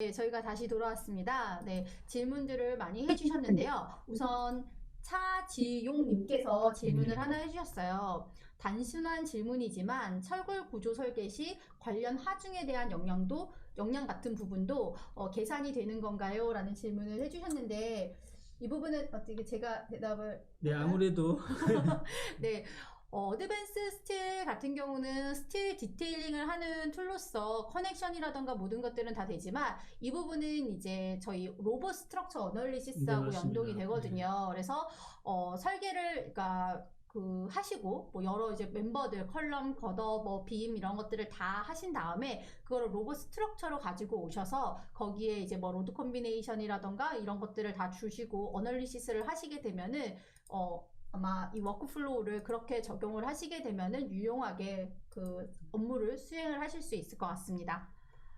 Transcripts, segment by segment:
네, 저희가 다시 돌아왔습니다. 네, 질문들을 많이 해주셨는데요. 우선 차지용님께서 질문을 하나 해주셨어요. 단순한 질문이지만 철골 구조 설계 시 관련 하중에 대한 영향도 영향 같은 부분도 어, 계산이 되는 건가요? 라는 질문을 해주셨는데 이 부분은 어떻게 제가 대답을 네, 아무래도 네, 어, 어드밴스 스틸 같은 경우는 스틸 디테일링을 하는 툴로서 커넥션이라던가 모든 것들은 다 되지만 이 부분은 이제 저희 로봇 스트럭처 어널리시스하고 네. 연동이 되거든요. 그래서 어, 설계를 그러니까 그 하시고 뭐 여러 이제 멤버들 컬럼, 걷어, 뭐 빔 이런 것들을 다 하신 다음에 그거를 로봇 스트럭처로 가지고 오셔서 거기에 이제 뭐 로드 콤비네이션이라던가 이런 것들을 다 주시고 어널리시스를 하시게 되면은 어 아마 이 워크플로우를 그렇게 적용을 하시게 되면은 유용하게 그 업무를 수행을 하실 수 있을 것 같습니다.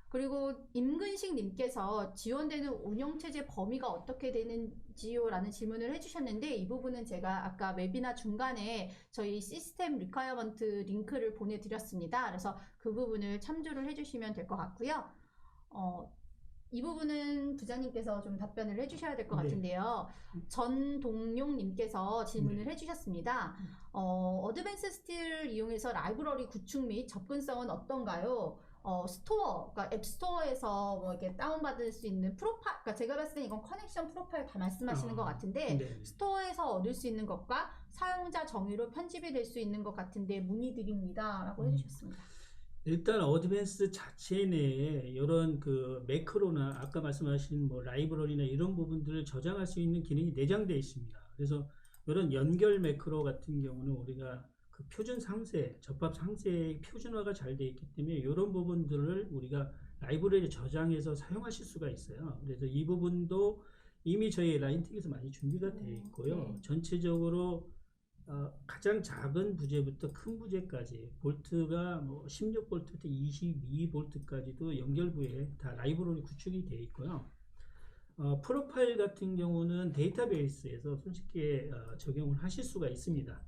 그리고 임근식 님께서 지원되는 운영체제 범위가 어떻게 되는지요 라는 질문을 해주셨는데 이 부분은 제가 아까 웨비나 중간에 저희 시스템 리퀘어먼트 링크를 보내드렸습니다. 그래서 그 부분을 참조를 해주시면 될 것 같고요. 어, 이 부분은 부장님께서 좀 답변을 해주셔야 될 것 네. 같은데요. 전동용님께서 질문을 해주셨습니다. 어, 어드밴스 스틸을 이용해서 라이브러리 구축 및 접근성은 어떤가요? 어, 스토어, 그러니까 앱 스토어에서 뭐 이렇게 다운받을 수 있는 프로파일, 그러니까 제가 봤을 때 이건 커넥션 프로파일 다 말씀하시는 아, 것 같은데, 네. 스토어에서 얻을 수 있는 것과 사용자 정의로 편집이 될 수 있는 것 같은데 문의드립니다. 라고 음. 해주셨습니다. 일단 어드밴스 자체 내에 이런 그 매크로나 아까 말씀하신 뭐 라이브러리나 이런 부분들을 저장할 수 있는 기능이 내장되어 있습니다. 그래서 이런 연결 매크로 같은 경우는 우리가 그 표준 상세, 접합 상세의 표준화가 잘 되어 있기 때문에 이런 부분들을 우리가 라이브러리에 저장해서 사용하실 수가 있어요. 그래서 이 부분도 이미 저희 라인텍에서 많이 준비가 되어 있고요. 네. 전체적으로 어, 가장 작은 부재부터 큰 부재까지 볼트가 뭐 16볼트부터 22볼트까지도 연결부에 다 라이브러리 구축이 되어 있고요. 어, 프로파일 같은 경우는 데이터베이스에서 손쉽게 어, 적용을 하실 수가 있습니다.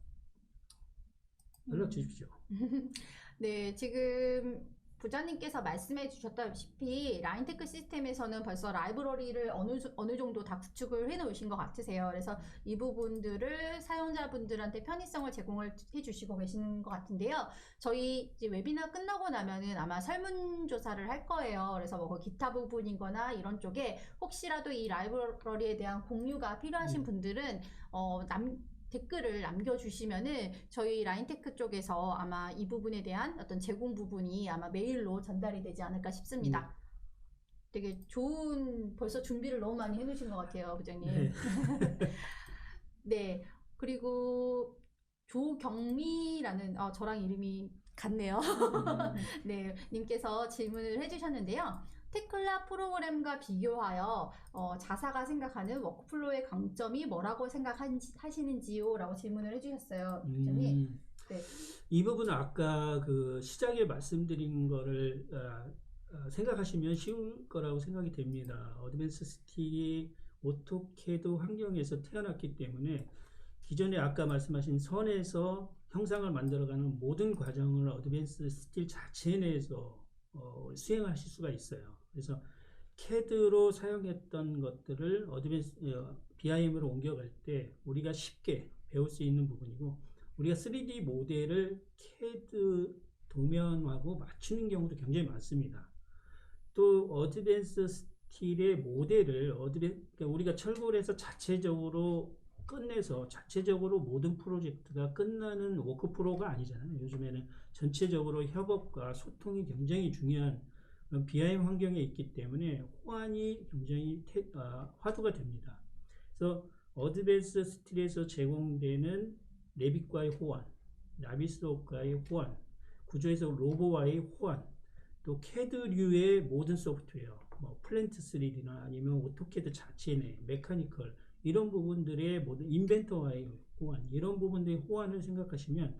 연락 주십시오. 네, 지금 부자님께서 말씀해 주셨다시피 라인테크 시스템에서는 벌써 라이브러리를 어느, 조- 어느 정도 다 구축을 해 놓으신 것 같으세요. 그래서 이 부분들을 사용자분들한테 편의성을 제공을 해 주시고 계시는 것 같은데요. 저희 이제 웨비나 끝나고 나면은 아마 설문조사를 할 거예요. 그래서 뭐 기타 부분이거나 이런 쪽에 혹시라도 이 라이브러리에 대한 공유가 필요하신 음. 분들은 어, 남, 댓글을 남겨주시면은 저희 라인테크 쪽에서 아마 이 부분에 대한 어떤 제공 부분이 아마 메일로 전달이 되지 않을까 싶습니다. 되게 좋은 벌써 준비를 너무 많이 해놓으신 것 같아요, 부장님. 네. 네. 그리고 조경미라는 어, 저랑 이름이 같네요. 네, 님께서 질문을 해주셨는데요. 테클라 프로그램과 비교하여 어, 자사가 생각하는 워크플로우의 강점이 뭐라고 생각하시는지요? 라고 질문을 해주셨어요. 음, 네. 이 부분은 아까 그 시작에 말씀드린 거를 어, 어, 생각하시면 쉬울 거라고 생각이 됩니다. 어드밴스 스틸이 오토캐드 환경에서 태어났기 때문에 기존에 아까 말씀하신 선에서 형상을 만들어가는 모든 과정을 어드밴스 스틸 자체 내에서 어, 수행하실 수가 있어요. 그래서 CAD로 사용했던 것들을 어드밴스 어, BIM으로 옮겨갈 때 우리가 쉽게 배울 수 있는 부분이고 우리가 3D 모델을 CAD 도면하고 맞추는 경우도 굉장히 많습니다. 또 어드밴스 스틸의 모델을 어드밴 그러니까 우리가 철거를 해서 자체적으로 끝내서 자체적으로 모든 프로젝트가 끝나는 워크프로가 아니잖아요. 요즘에는 전체적으로 협업과 소통이 굉장히 중요한 BIM 환경에 있기 때문에 호환이 굉장히 태- 아, 화두가 됩니다. 그래서 어드밴스 스틸에서 제공되는 레빗과의 호환, 나비스와의 호환, 구조에서 로보와의 호환, 또 캐드류의 모든 소프트웨어, 뭐 플랜트 3D나 아니면 오토캐드 자체 내 메카니컬 이런 부분들의 모든 인벤터와의 호환, 이런 부분들의 호환을 생각하시면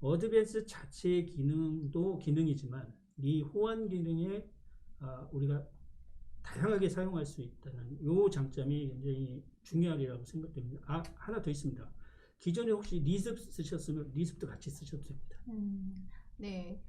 어드밴스 자체의 기능도 기능이지만 이 호환 기능에 아, 우리가 다양하게 사용할 수 있다는 이 장점이 굉장히 중요하리라고 생각됩니다. 아, 하나 더 있습니다. 기존에 혹시 리습 쓰셨으면 리습도 같이 쓰셔도 됩니다. 음, 네.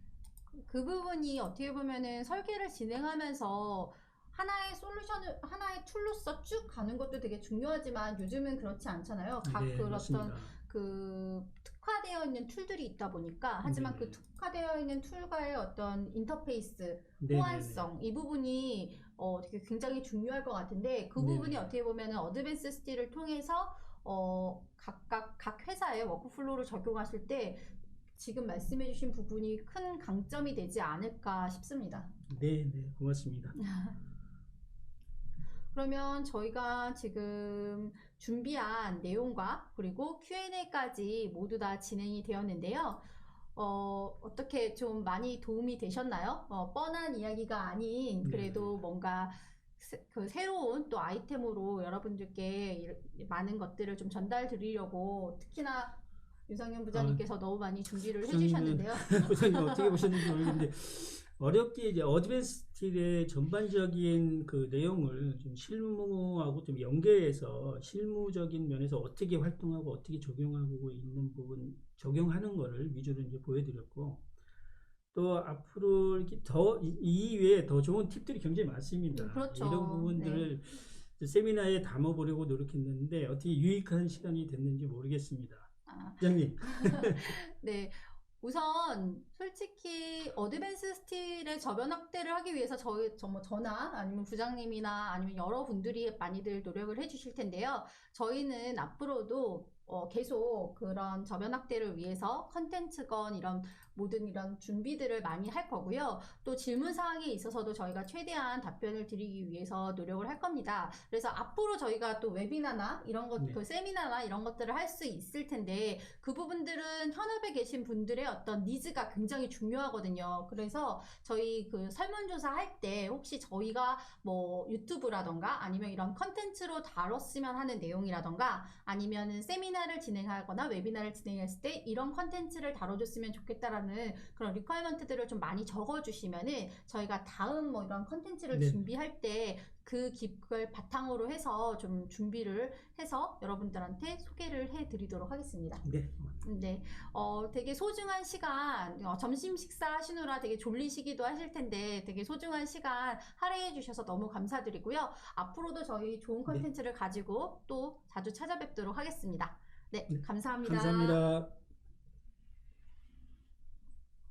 그- 그 부분이 어떻게 보면은 설계를 진행하면서 하나의 솔루션을 하나의 툴로서 쭉 가는 것도 되게 중요하지만 요즘은 그렇지 않잖아요. 각 네, 그런 맞습니다. 그 특화되어 있는 툴들이 있다 보니까 하지만 네. 그 특화되어 있는 툴과의 어떤 인터페이스 네, 호환성 이 부분이 어, 되게 굉장히 중요할 것 같은데 그. 부분이 어떻게 보면은 어드밴스 스틸을 통해서 어, 각각 각 회사의 워크플로우를 적용하실 때 지금 말씀해주신 부분이 큰 강점이 되지 않을까 싶습니다. 네, 네, 고맙습니다. 그러면 저희가 지금 준비한 내용과 그리고 Q&A까지 모두 다 진행이 되었는데요. 어, 어떻게 좀 많이 도움이 되셨나요? 어, 뻔한 이야기가 아닌 그래도 뭔가 새- 그 새로운 또 아이템으로 여러분들께 이- 많은 것들을 좀 전달 드리려고 특히나 유상현 부장님께서 너무 많이 준비를 부장님은 해주셨는데요. 부장님 어떻게 보셨는지 모르겠는데 어렵게 이제 어드밴스 스틸의 전반적인 그 내용을 좀 실무하고 좀 연계해서 실무적인 면에서 어떻게 활동하고 어떻게 적용하고 있는 부분 적용하는 거를 위주로 이제 보여드렸고 또 앞으로 이렇게 더이 이외에 더 좋은 팁들이 굉장히 많습니다. 음, 그렇죠. 이런 부분들을 세미나에 담아보려고 노력했는데 어떻게 유익한 시간이 됐는지 모르겠습니다. 아, 부장님. 네. 우선 솔직히 어드밴스 스틸의 저변 확대를 하기 위해서 저희 저뭐 저나 아니면 부장님이나 아니면 여러분들이 많이들 노력을 해주실 텐데요. 저희는 앞으로도 어, 계속 그런 저변 확대를 위해서 컨텐츠건 이런 모든 이런 준비들을 많이 할 거고요. 또 질문 사항에 있어서도 저희가 최대한 답변을 드리기 위해서 노력을 할 겁니다. 그래서 앞으로 저희가 또 웨비나나 이런 것, 네. 그 세미나나 이런 것들을 할 수 있을 텐데 그 부분들은 현업에 계신 분들의 어떤 니즈가 굉장히 중요하거든요. 그래서 저희 그 설문조사 할 때 혹시 저희가 뭐 유튜브라던가 아니면 이런 컨텐츠로 다뤘으면 하는 내용이라던가 아니면은 세미나 를 진행하거나 웨비나를 진행했을 때 이런 컨텐츠를 다뤄줬으면 좋겠다라는 그런 리퀘어먼트들을 좀 많이 적어주시면은 저희가 다음 뭐 이런 컨텐츠를 네. 준비할 때 그 기획을 바탕으로 해서 좀 준비를 해서 여러분들한테 소개를 해드리도록 하겠습니다. 네. 네, 어, 되게 소중한 시간, 어, 점심 식사 하시느라 되게 졸리시기도 하실 텐데 되게 소중한 시간 할애해 주셔서 너무 감사드리고요. 앞으로도 저희 좋은 컨텐츠를 가지고 또 자주 찾아뵙도록 하겠습니다. 네, 네, 감사합니다. 감사합니다.